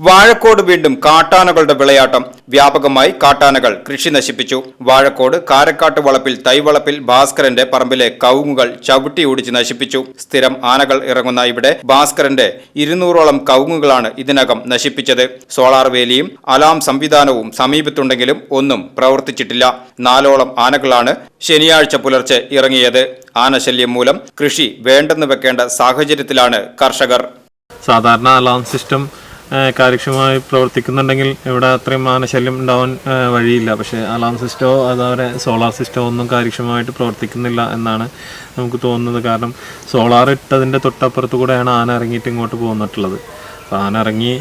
വാഴക്കോട് വീണ്ടും കാട്ടാനകളുടെ വിളയാട്ടം. വ്യാപകമായി കാട്ടാനകൾ കൃഷി നശിപ്പിച്ചു. വാഴക്കോട് കാരക്കാട്ട് വളപ്പിൽ തൈവളപ്പിൽ ഭാസ്കരന്റെ പറമ്പിലെ കവുങ്ങുകൾ ചവിട്ടി ഓടിച്ച് നശിപ്പിച്ചു. സ്ഥിരം ആനകൾ ഇറങ്ങുന്ന ഇവിടെ ഭാസ്കരന്റെ ഇരുന്നൂറോളം കവുങ്ങുകളാണ് ഇതിനകം നശിപ്പിച്ചത്. സോളാർ വേലിയും അലാം സംവിധാനവും സമീപത്തുണ്ടെങ്കിലും ഒന്നും പ്രവർത്തിച്ചിട്ടില്ല. നാലോളം ആനകളാണ് ശനിയാഴ്ച പുലർച്ചെ ഇറങ്ങിയത്. ആനശല്യം മൂലം കൃഷി വേണ്ടെന്ന് വെക്കേണ്ട സാഹചര്യത്തിലാണ് കർഷകർ. സാധാരണ അലാം സിസ്റ്റം കാര്യക്ഷമമായി പ്രവർത്തിക്കുന്നുണ്ടെങ്കിൽ ഇവിടെ അത്രയും മാനശല്യം ഉണ്ടാവാൻ വഴിയില്ല. പക്ഷേ അലാം സിസ്റ്റമോ അതവരെ സോളാർ സിസ്റ്റമോ ഒന്നും കാര്യക്ഷമമായിട്ട് പ്രവർത്തിക്കുന്നില്ല എന്നാണ് നമുക്ക് തോന്നുന്നത്. കാരണം സോളാർ ഇട്ടതിന്റെ തൊട്ടപ്പുറത്ത് കൂടെയാണ് ആന ഇറങ്ങിയിട്ട് ഇങ്ങോട്ട് പോന്നിട്ടുള്ളത്. അപ്പോൾ ആന ഇറങ്ങി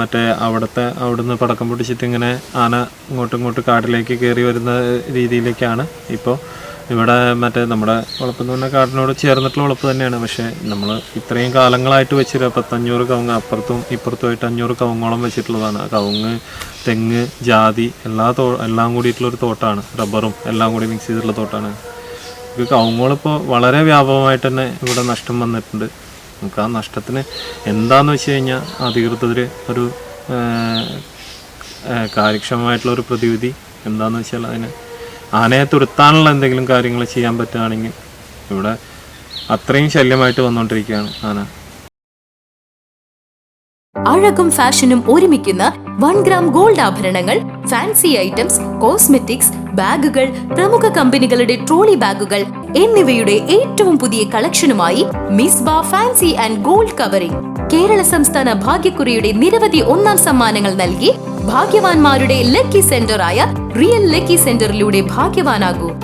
മറ്റേ അവിടുത്തെ അവിടുന്ന് പടക്കം പൊട്ടിച്ചിട്ട് ഇങ്ങനെ ആന ഇങ്ങോട്ടും ഇങ്ങോട്ട് കാട്ടിലേക്ക് കയറി വരുന്ന രീതിയിലേക്കാണ് ഇപ്പോൾ ഇവിടെ മറ്റേ നമ്മുടെ വളപ്പ് എന്ന് പറഞ്ഞാൽ കാടിനോട് ചേർന്നിട്ടുള്ള വളപ്പ് തന്നെയാണ്. പക്ഷേ നമ്മൾ ഇത്രയും കാലങ്ങളായിട്ട് വെച്ചിട്ട് പത്തഞ്ഞൂറ് കവുങ്ങ് അപ്പുറത്തും ഇപ്പുറത്തുമായിട്ട് അഞ്ഞൂറ് കവുങ്ങോളം വെച്ചിട്ടുള്ളതാണ്. കവുങ്ങ് തെങ്ങ് ജാതി എല്ലാ തോ എല്ലാം കൂടിയിട്ടുള്ളൊരു തോട്ടാണ്. റബ്ബറും എല്ലാം കൂടി മിക്സ് ചെയ്തിട്ടുള്ള തോട്ടാണ്. ഇത് കവുങ്ങുകളിപ്പോൾ വളരെ വ്യാപകമായിട്ട് തന്നെ ഇവിടെ നഷ്ടം വന്നിട്ടുണ്ട്. നമുക്ക് ആ നഷ്ടത്തിന് എന്താന്ന് വെച്ച് കഴിഞ്ഞാൽ അധികൃതർ ഒരു കാര്യക്ഷമമായിട്ടുള്ള ഒരു പ്രതിവിധി എന്താണെന്ന് വെച്ചാൽ അതിന് ആനയെ തുരുത്താനുള്ള എന്തെങ്കിലും കാര്യങ്ങൾ ചെയ്യാൻ പറ്റുകയാണെങ്കിൽ ഇവിടെ അത്രയും ശല്യമായിട്ട് വന്നുകൊണ്ടിരിക്കുകയാണ് ആന. അഴകും ഫാഷനും ഒരുമിക്കുന്ന വൺ ഗ്രാം ഗോൾഡ് ആഭരണങ്ങൾ ഫാൻസി ഐറ്റംസ് കോസ്മെറ്റിക്സ് ബാഗുകൾ പ്രമുഖ കമ്പനികളുടെ ട്രോളി ബാഗുകൾ എന്നിവയുടെ ഏറ്റവും പുതിയ കളക്ഷനുമായി മിസ് ബാ fancy and gold covering. Kerala സംസ്ഥാന ഭാഗ്യക്കുറിയുടെ നിരവധി ഒന്നാം സമ്മാനങ്ങൾ നൽകി ഭാഗ്യവാന്മാരുടെ ലക്കി സെന്ററായ റിയൽ ലക്കി സെന്ററിലൂടെ ഭാഗ്യവാനാകൂ.